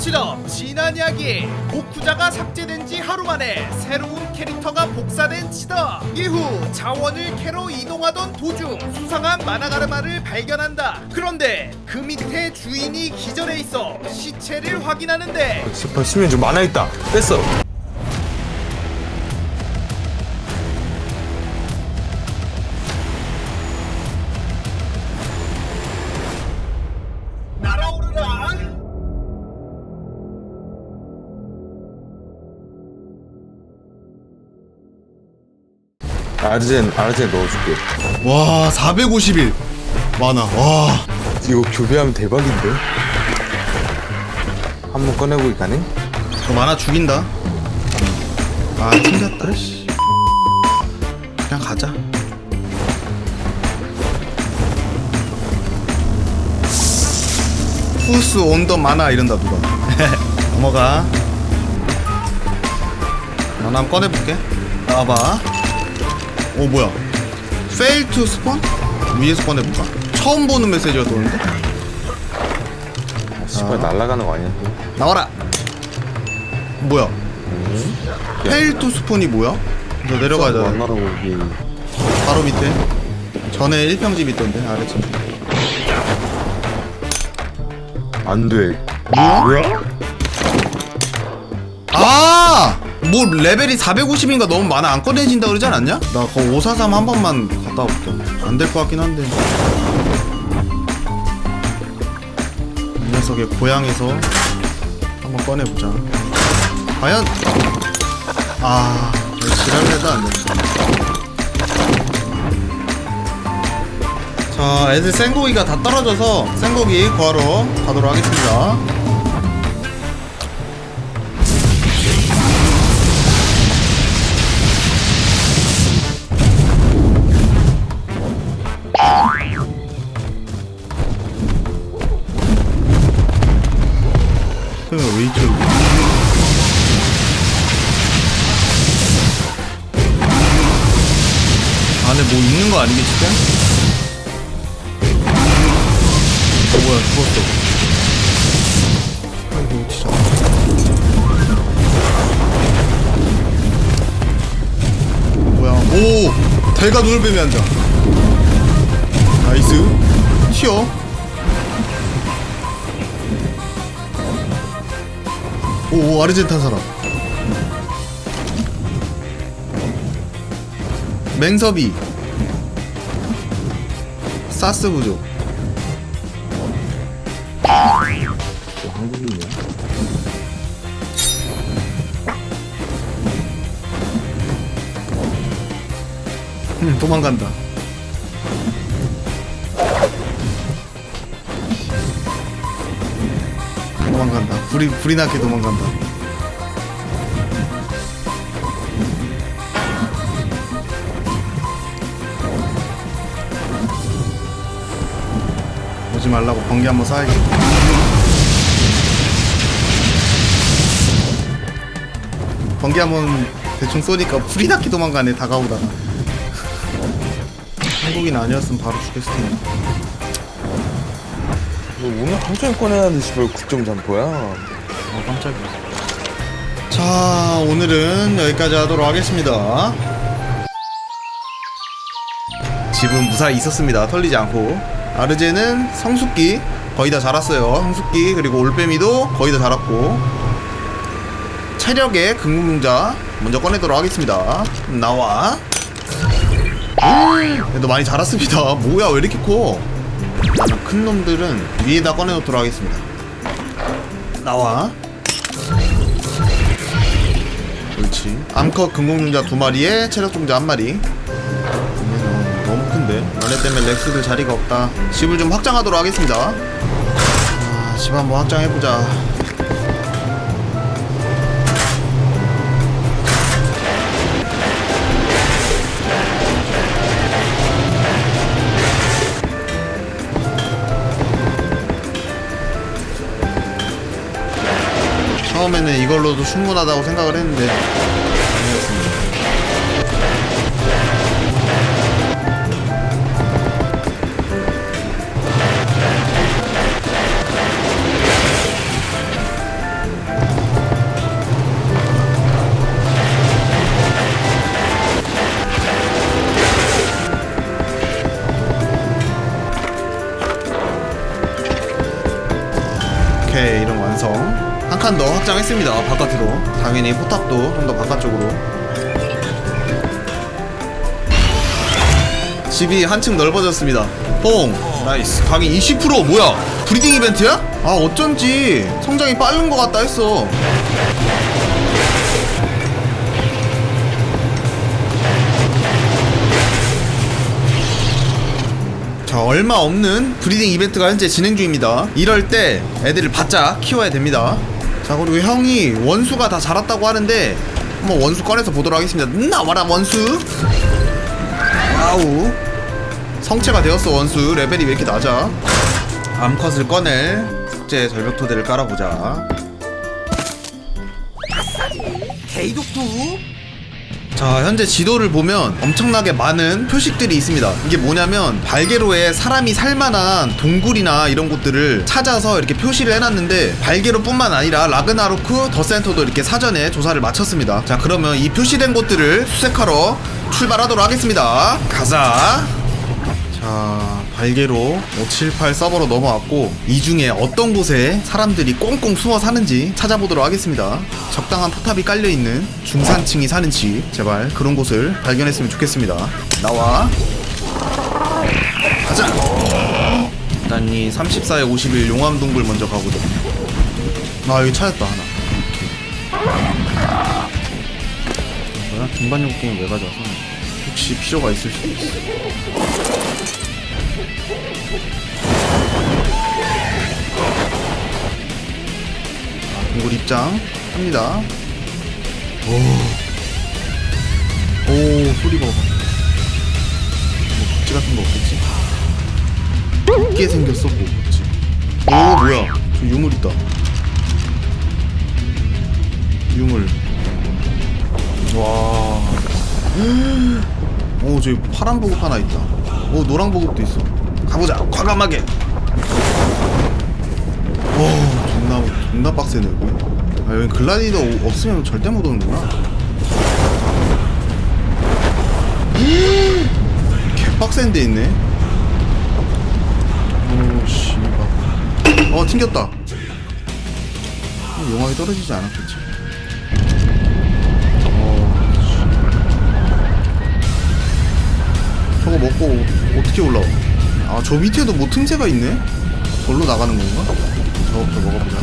모처럼 지난 이야기 고쿠자가 삭제된 지 하루 만에 새로운 캐릭터가 복사된 치다 이후 자원을 캐러 이동하던 도중 수상한 마나가르마를 발견한다 그런데 그 밑에 주인이 기절해 있어 시체를 확인하는데 스파 수면 좀 많아 있다. 뺐어. 아르젠 아르젠 넣어줄게. 와 451 많아 와. 이거 교배하면 대박인데. 한번 꺼내보기 가능? 저 만화 죽인다. 아 튕겼다 씨. 그냥 가자. 후스 온더 만화 이런다 누가. 넘어가. 만화 한번 꺼내볼게. 나와봐 오 뭐야 fail to spawn? 위에서 꺼내볼까? 처음 보는 메시지가 도는데? 아, 씨발 날아가는 거 아니야? 나와라. 뭐야? 페일 투 스폰이 뭐야? 너 내려가야 돼. 바로 밑에. 전에 1평집 있던데 아래층. 안 돼. 뭐야? 아! 뭐 레벨이 450인가 너무 많아 안 꺼내진다 그러지 않았냐? 나 그거 543 한 번만 갔다 올게. 안 될 것 같긴 한데. 이 녀석의 고향에서 한번 꺼내보자. 과연? 아, 지랄해도 안 돼. 자, 애들 생고기가 다 떨어져서 생고기 구하러 가도록 하겠습니다. 뭐 있는 거 아니겠지? 쟤? 어, 뭐야 죽었어. 아이고 진짜. 뭐야? 오 대가 눈을 빼면 앉아. 나이스. 튀어. 오, 오 아르젠탄 사람. 맹섭이. 사스 부족. 또 한국인이야? 음, 도망간다. 도망간다. 불이 불이 나게 도망간다. 말라고 번개 한번 쏴야겠다. 번개 한번 대충 쏘니까 불이 나게 도망가네 다가오다가. 한국인 아니었으면 바로 죽였을 텐데. 너 오늘 종일 꺼내야 하는데 씨발 국정 잠포야. 어 깜짝이야. 자 오늘은 여기까지 하도록 하겠습니다. 집은 무사히 있었습니다. 털리지 않고 아르제는 성숙기 거의 다 자랐어요. 성숙기 그리고 올빼미도 거의 다 자랐고 체력의 금붕자 먼저 꺼내도록 하겠습니다. 나와. 음, 너 많이 자랐습니다. 뭐야 왜 이렇게 커? 큰 놈들은 위에다 꺼내놓도록 하겠습니다. 나와. 그렇지. 암컷 금공룡자 두 마리에 체력 종자 한 마리. 너네 때문에 렉스들 자리가 없다. 집을 좀 확장하도록 하겠습니다. 아, 집 한번 확장해보자. 처음에는 이걸로도 충분하다고 생각을 했는데 한칸더 확장했습니다 바깥으로. 당연히 포탑도 좀더 바깥쪽으로. 집이 한층 넓어졌습니다. 뽕! 나이스. 각인 20% 뭐야? 브리딩 이벤트야? 아 어쩐지 성장이 빠른 것 같다 했어. 자 얼마 없는 브리딩 이벤트가 현재 진행 중입니다. 이럴 때 애들을 바짝 키워야 됩니다 자 그리고 형이 원수가 다 자랐다고 하는데 한번 원수 꺼내서 보도록 하겠습니다. 나와라 원수. 와우. 성체가 되었어 원수. 레벨이 왜 이렇게 낮아? 암컷을 꺼낼 국제 절벽 토대를 깔아보자. 개이독투 자 현재 지도를 보면 엄청나게 많은 표식들이 있습니다. 이게 뭐냐면 발게로에 사람이 살만한 동굴이나 이런 곳들을 찾아서 이렇게 표시를 해놨는데 발게로뿐만 아니라 라그나로크 더 센터도 이렇게 사전에 조사를 마쳤습니다. 자 그러면 이 표시된 곳들을 수색하러 출발하도록 하겠습니다. 가자 자 발게로 578 서버로 넘어왔고 이 중에 어떤 곳에 사람들이 꽁꽁 숨어 사는지 찾아보도록 하겠습니다. 적당한 포탑이 깔려있는 중산층이 사는 집 제발 그런 곳을 발견했으면 좋겠습니다. 나와. 가자! 일단 이 34에 51 용암동굴 먼저 가보자 아 여기 찾았다 하나. 뭐야? 등반용 게임 왜 가져와서 혹시 필요가 있을 수도 있어 동굴 입장 합니다. 오, 오 소리 봐봐. 뭐 복지 같은 거 없겠지? 웃게 생겼어 뭐 복지. 오 뭐야? 저 유물 있다. 유물. 와. 오 저기 파란 보급 하나 있다. 오 노랑 보급도 있어. 가보자 과감하게. 존나 빡세네 여기. 아 여기 글라디더 오- 없으면 절대 못 오는구나. 개 빡센 데 있네. 오 씨발. 어 튕겼다. 어, 용암이 떨어지지 않았겠지. 어, 씨. 저거 먹고 어떻게 올라와? 아 저 밑에도 뭐 틈새가 있네? 절로 나가는 건가? 저거부터 먹어보자.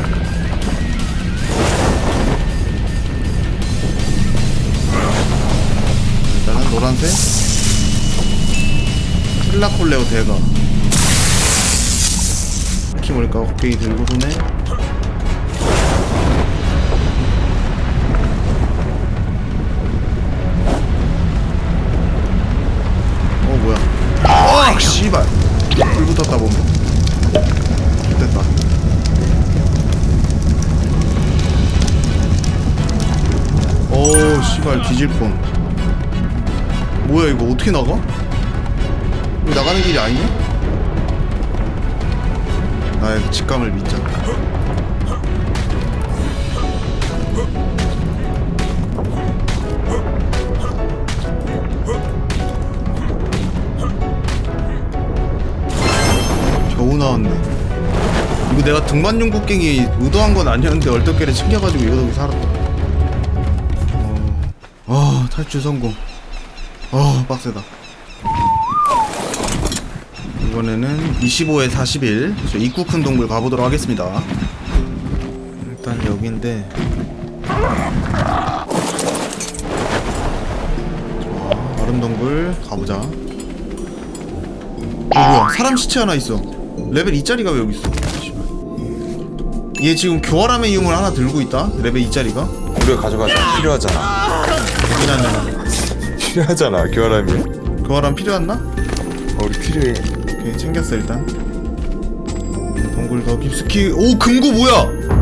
노란색. 킬라콜레오 대가. 특히 뭘까? 곡괭이 들고 손에. 어 뭐야? 아 씨발. 불 붙었다 보면. 됐다. 오 씨발 뒤질 뻔 뭐야 이거 어떻게 나가? 이거 나가는 길이 아니냐? 나의 그 직감을 믿자. 겨우 나왔네. 이거 내가 등반용 곡괭이 의도한 건 아니었는데 얼떨결에 챙겨가지고 이거 덕에 살았다. 어, 아 탈출 성공 아 빡세다. 이번에는 25에 41저 입구 큰 동굴 가보도록 하겠습니다. 일단 여기인데. 자 얼음 동굴 가보자. 어 뭐야 사람 시체 하나 있어. 레벨 2짜리가 왜 여기 있어. 얘 지금 교활함의 유물 하나 들고 있다? 레벨 2짜리가? 우리가 가져가자. 필요하잖아. 그냥 필요하잖아. 교활함이. 교활함 필요했나? 어, 우리 필요해. 오케이 챙겼어 일단 동굴 더 깊숙이 오 금고 뭐야